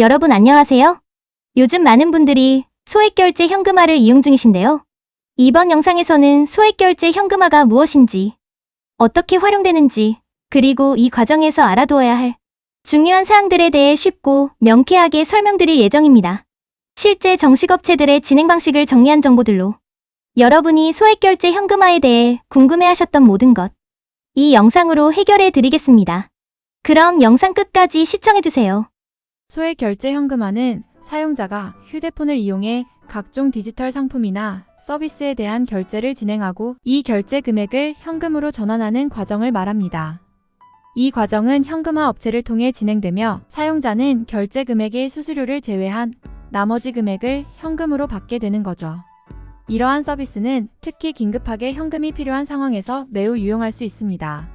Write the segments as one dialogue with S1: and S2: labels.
S1: 여러분 안녕하세요. 요즘 많은 분들이 소액결제 현금화를 이용 중이신데요. 이번 영상에서는 소액결제 현금화가 무엇인지, 어떻게 활용되는지, 그리고 이 과정에서 알아두어야 할 중요한 사항들에 대해 쉽고 명쾌하게 설명드릴 예정입니다. 실제 정식업체들의 진행 방식을 정리한 정보들로 여러분이 소액결제 현금화에 대해 궁금해하셨던 모든 것, 이 영상으로 해결해 드리겠습니다. 그럼 영상 끝까지 시청해주세요.
S2: 소액 결제 현금화는 사용자가 휴대폰을 이용해 각종 디지털 상품이나 서비스에 대한 결제를 진행하고 이 결제 금액을 현금으로 전환하는 과정을 말합니다. 이 과정은 현금화 업체를 통해 진행되며 사용자는 결제 금액의 수수료를 제외한 나머지 금액을 현금으로 받게 되는 거죠. 이러한 서비스는 특히 긴급하게 현금이 필요한 상황에서 매우 유용할 수 있습니다.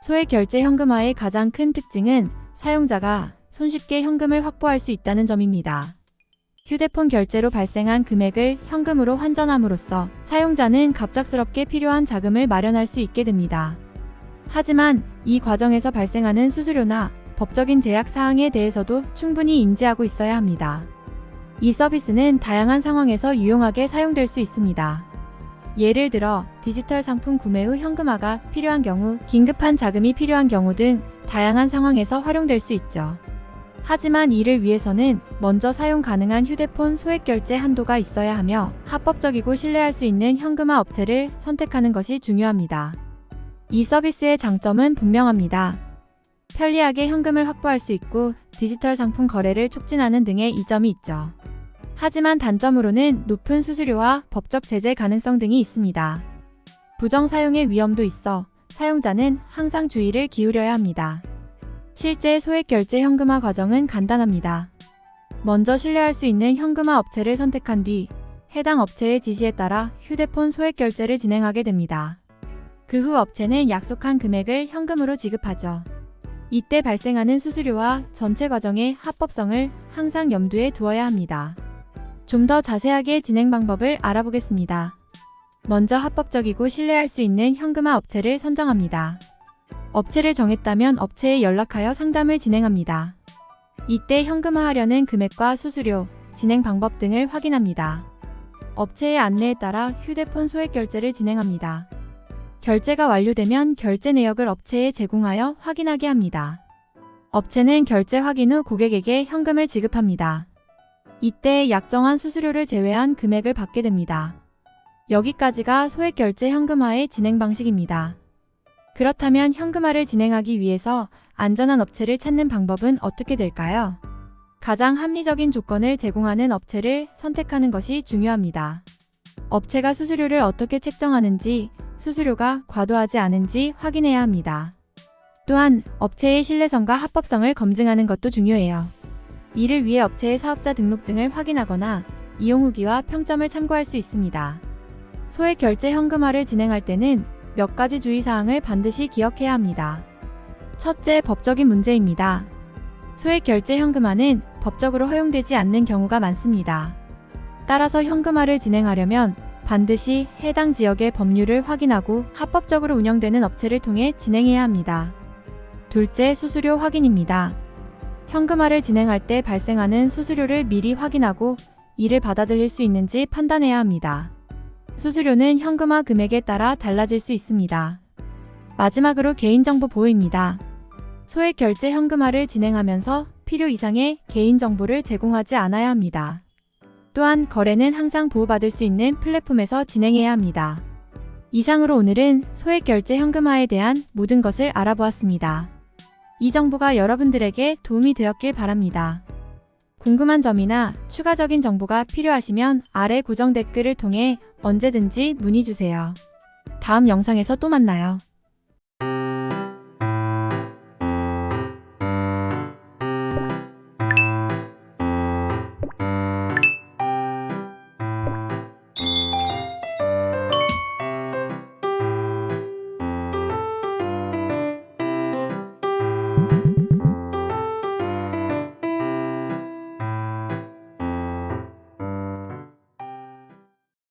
S2: 소액 결제 현금화의 가장 큰 특징은 사용자가 손쉽게 현금을 확보할 수 있다는 점입니다. 휴대폰 결제로 발생한 금액을 현금으로 환전함으로써 사용자는 갑작스럽게 필요한 자금을 마련할 수 있게 됩니다. 하지만 이 과정에서 발생하는 수수료나 법적인 제약 사항에 대해서도 충분히 인지하고 있어야 합니다. 이 서비스는 다양한 상황에서 유용하게 사용될 수 있습니다. 예를 들어 디지털 상품 구매 후 현금화가 필요한 경우, 긴급한 자금이 필요한 경우 등 다양한 상황에서 활용될 수 있죠. 하지만 이를 위해서는 먼저 사용 가능한 휴대폰 소액 결제 한도가 있어야 하며 합법적이고 신뢰할 수 있는 현금화 업체를 선택하는 것이 중요합니다. 이 서비스의 장점은 분명합니다. 편리하게 현금을 확보할 수 있고 디지털 상품 거래를 촉진하는 등의 이점이 있죠. 하지만 단점으로는 높은 수수료와 법적 제재 가능성 등이 있습니다. 부정 사용의 위험도 있어 사용자는 항상 주의를 기울여야 합니다. 실제 소액 결제 현금화 과정은 간단합니다. 먼저 신뢰할 수 있는 현금화 업체를 선택한 뒤 해당 업체의 지시에 따라 휴대폰 소액 결제를 진행하게 됩니다. 그 후 업체는 약속한 금액을 현금으로 지급하죠. 이때 발생하는 수수료와 전체 과정의 합법성을 항상 염두에 두어야 합니다. 좀 더 자세하게 진행 방법을 알아보겠습니다. 먼저 합법적이고 신뢰할 수 있는 현금화 업체를 선정합니다. 업체를 정했다면 업체에 연락하여 상담을 진행합니다. 이때 현금화하려는 금액과 수수료, 진행 방법 등을 확인합니다. 업체의 안내에 따라 휴대폰 소액 결제를 진행합니다. 결제가 완료되면 결제 내역을 업체에 제공하여 확인하게 합니다. 업체는 결제 확인 후 고객에게 현금을 지급합니다. 이때 약정한 수수료를 제외한 금액을 받게 됩니다. 여기까지가 소액 결제 현금화의 진행 방식입니다. 그렇다면 현금화를 진행하기 위해서 안전한 업체를 찾는 방법은 어떻게 될까요? 가장 합리적인 조건을 제공하는 업체를 선택하는 것이 중요합니다. 업체가 수수료를 어떻게 책정하는지, 수수료가 과도하지 않은지 확인해야 합니다. 또한 업체의 신뢰성과 합법성을 검증하는 것도 중요해요. 이를 위해 업체의 사업자 등록증을 확인하거나 이용 후기와 평점을 참고할 수 있습니다. 소액 결제 현금화를 진행할 때는 몇 가지 주의사항을 반드시 기억해야 합니다. 첫째, 법적인 문제입니다. 소액 결제 현금화는 법적으로 허용되지 않는 경우가 많습니다. 따라서 현금화를 진행하려면 반드시 해당 지역의 법률을 확인하고 합법적으로 운영되는 업체를 통해 진행해야 합니다. 둘째, 수수료 확인입니다. 현금화를 진행할 때 발생하는 수수료를 미리 확인하고 이를 받아들일 수 있는지 판단해야 합니다. 수수료는 현금화 금액에 따라 달라질 수 있습니다. 마지막으로 개인정보 보호입니다. 소액 결제 현금화를 진행하면서 필요 이상의 개인정보를 제공하지 않아야 합니다. 또한 거래는 항상 보호받을 수 있는 플랫폼에서 진행해야 합니다. 이상으로 오늘은 소액 결제 현금화에 대한 모든 것을 알아보았습니다. 이 정보가 여러분들에게 도움이 되었길 바랍니다. 궁금한 점이나 추가적인 정보가 필요하시면 아래 고정 댓글을 통해 언제든지 문의 주세요. 다음 영상에서 또 만나요.